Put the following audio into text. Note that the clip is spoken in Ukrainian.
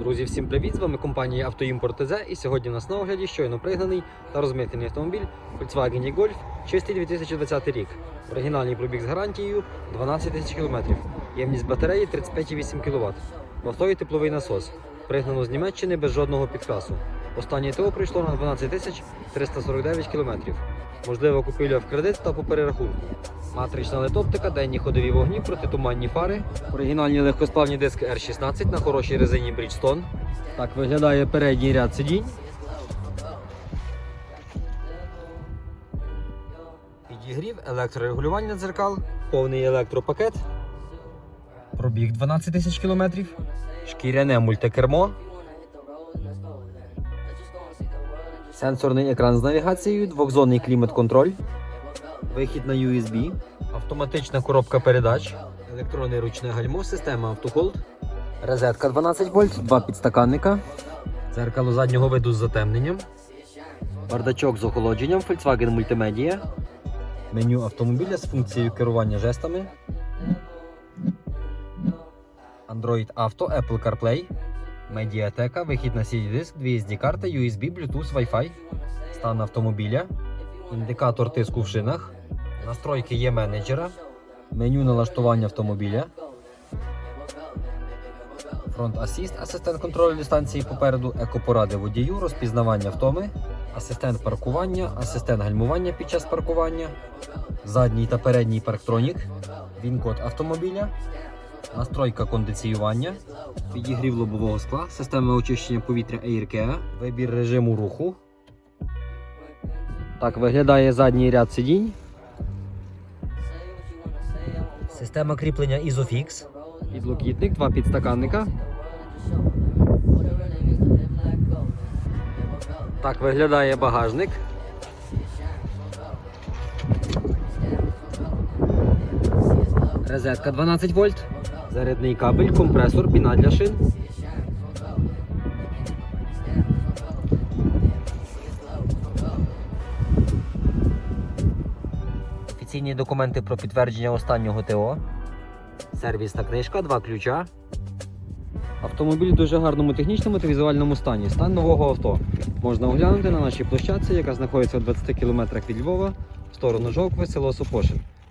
Друзі, всім привіт! З вами компанія Автоімпорт ТЗ і сьогодні у нас на огляді щойно пригнаний та розмитнений автомобіль Volkswagen Golf чистий 2020 рік. Оригінальний пробіг з гарантією 12 тисяч кілометрів. Ємність батареї 35,8 кВт. В авто є тепловий насос. Пригнано з Німеччини без жодного підкрасу. Останнє ТО прийшло на 12 тисяч 349 кілометрів. Можливо, купівля в кредит та по перерахунку. Матрична летоптика, денні ходові вогні, протитуманні фари, оригінальні легкосплавні диски R16 на хорошій резині Bridgestone. Так виглядає передній ряд сидінь. Підігрів, електрорегулювання дзеркал, повний електропакет. Пробіг 12 тисяч кілометрів. Шкіряне мультикермо. Сенсорний екран з навігацією, двохзонний клімат-контроль. Вихід на USB, автоматична коробка передач, електронне ручне гальмо, система автохолд, розетка 12 вольт, два підстаканника, дзеркало заднього виду з затемненням, бардачок з охолодженням, Volkswagen Multimedia, меню автомобіля з функцією керування жестами, Android Auto, Apple CarPlay, медіатека, вихід на CD-диск, дві SD-карти, USB, Bluetooth, Wi-Fi, стан автомобіля, індикатор тиску в шинах, настройки є менеджера, меню налаштування автомобіля, фронт асіст, асистент контролю дистанції попереду, екопоради водію, розпізнавання втоми, асистент паркування, асистент гальмування під час паркування, задній та передній парктронік, він-код автомобіля, настройка кондиціювання, підігрів лобового скла, система очищення повітря AirCare, вибір режиму руху. Так виглядає задній ряд сидінь. Система кріплення Isofix. Підлокітник, два підстаканника. Так виглядає багажник. Розетка 12 вольт. Зарядний кабель, компресор, піна для шин. Офіційні документи про підтвердження останнього ТО. Сервісна книжка, два ключа. Автомобіль в дуже гарному технічному та візуальному стані. Стан нового авто. Можна оглянути на нашій площадці, яка знаходиться у 20 кілометрах від Львова, в сторону Жовкви, село Сопошин.